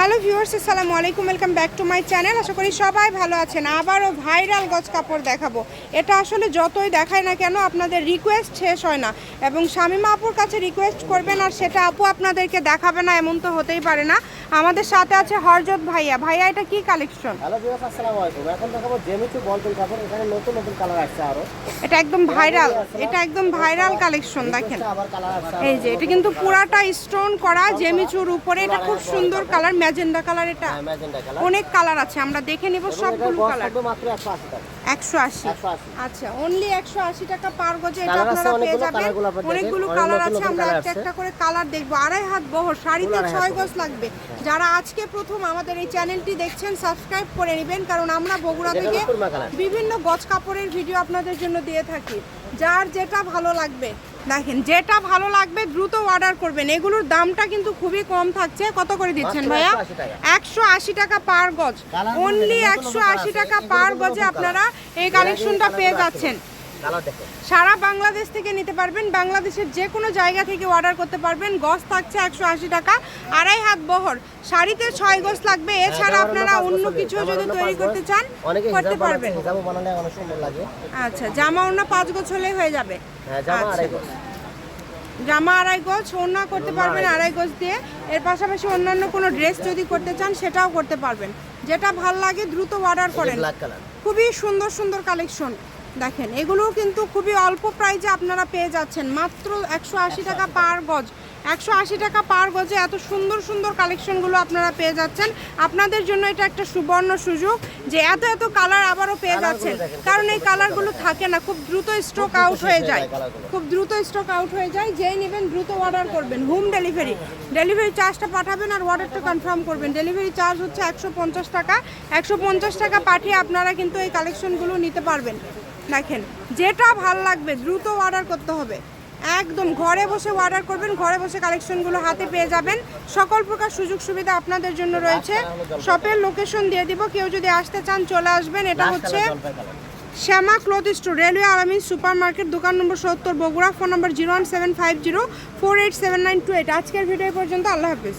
Hello viewers আসসালামু আলাইকুম welcome back to my channel আশা করি সবাই ভালো আছেন। আবারও ভাইরাল গজ কাপড় দেখাবো। এটা আসলে যতই দেখায় না কেন আপনাদের রিকোয়েস্ট শেষ হয় না। এবং শামিমা আপুর কাছে রিকোয়েস্ট করবেন আর সেটা আপু আপনাদেরকে দেখাবে না, এমন তো হতেই পারে না। আমাদের সাথে আছে হরজত ভাইয়া। ভাইয়া এটা কি কালেকশন হ্যালো ভিউয়ার্স আসসালামু আলাইকুম। এখন দেখাবো জেমিচু বলবেন কাপড় এখানে নতুন নতুন কালার আসছে আরও। এটা একদম ভাইরাল এটা একদম ভাইরাল কালেকশন দেখেন। এই যে এটা কিন্তু পুরাটা স্টোন করা জেমিচুর উপরে। এটা খুব সুন্দর কালার ম্যাজেন্ডা কালার এটা। অনেক কালার আছে। আমরা দেখে নিব সবগুলো কালার মাত্র 180 টাকা। 180 আচ্ছা অনলি একশো আশি টাকা পার গজে এটা আপনারা পেয়ে যাবেন। অনেকগুলো কালার আছে আমরা একটা একটা করে কালার দেখব। আড়াই হাত বহর শাড়িতে। গজ লাগবে। যারা আজকে প্রথম আমাদের এই চ্যানেলটি দেখছেন সাবস্ক্রাইব করে নেবেন কারণ আমরা বগুড়া থেকে। বিভিন্ন গজ কাপড়ের ভিডিও আপনাদের জন্য দিয়ে থাকি। যার যেটা ভালো লাগবে দেখেন যেটা ভালো লাগবে দ্রুত অর্ডার করবেন। এগুলোর দামটা কিন্তু খুবই কম থাকছে। কত করে দিচ্ছেন ভাইয়া? একশো আশি টাকা। পার গজ। অনলি একশো আশি টাকা পার গজে আপনারা এই কালেকশনটা পেয়ে যাচ্ছেন। সারা বাংলাদেশ থেকে নিতে পারবেন বাংলাদেশের যে কোনো জায়গা থেকে অর্ডার করতে পারবেন। গজ থাকছে একশো আশি টাকা আড়াই হাত বহর। শাড়িতে ছয় গজ লাগবে এছাড়া আপনারা অন্য কিছু যদি তৈরি করতে চান করতে পারবেন। আচ্ছা জামা অন্য পাঁচ গজ হলেই হয়ে যাবে। হ্যাঁ জামা আচ্ছা। আড়াই গজ। জামা আড়াই গজ ওড়না করতে পারবেন আড়াই গজ। দিয়ে। এর পাশাপাশি অন্যান্য কোনো ড্রেস যদি করতে চান সেটাও করতে পারবেন। যেটা ভালো লাগে দ্রুত অর্ডার করেন। খুবই সুন্দর সুন্দর কালেকশন দেখেন এগুলোও কিন্তু খুবই অল্প প্রাইজে আপনারা পেয়ে যাচ্ছেন। মাত্র একশো আশি টাকা পার গজ। একশো আশি টাকা পার গজে এত সুন্দর সুন্দর কালেকশনগুলো আপনারা পেয়ে যাচ্ছেন। আপনাদের জন্য এটা একটা সুবর্ণ সুযোগ যে এত এত কালার আবারও পেয়ে যাচ্ছেন। কারণ এই কালারগুলো থাকে না খুব দ্রুত স্টক আউট হয়ে যায়। যায় খুব দ্রুত স্টক আউট হয়ে যায়। যেই নেবেন দ্রুত অর্ডার করবেন। হোম ডেলিভারি ডেলিভারি চার্জটা পাঠাবেন আর অর্ডারটা কনফার্ম করবেন। ডেলিভারি চার্জ হচ্ছে একশো পঞ্চাশ টাকা। একশো পঞ্চাশ টাকা পাঠিয়ে আপনারা কিন্তু এই কালেকশনগুলো নিতে পারবেন। দেখেন যেটা ভালো লাগবে দ্রুত অর্ডার করতে হবে। একদম ঘরে বসে অর্ডার করবেন ঘরে বসে কালেকশনগুলো হাতে পেয়ে যাবেন। সকল প্রকার সুযোগ সুবিধা আপনাদের জন্য রয়েছে। শপের লোকেশন দিয়ে দিব কেউ যদি আসতে চান চলে আসবেন। এটা হচ্ছে Shyama cloth store railway Alamin super market দোকান নম্বর সত্তর Bogura phone number zero one seven five zero four eight seven nine two eight আজকের ভিডিও পর্যন্ত আল্লাহ হাফিজ।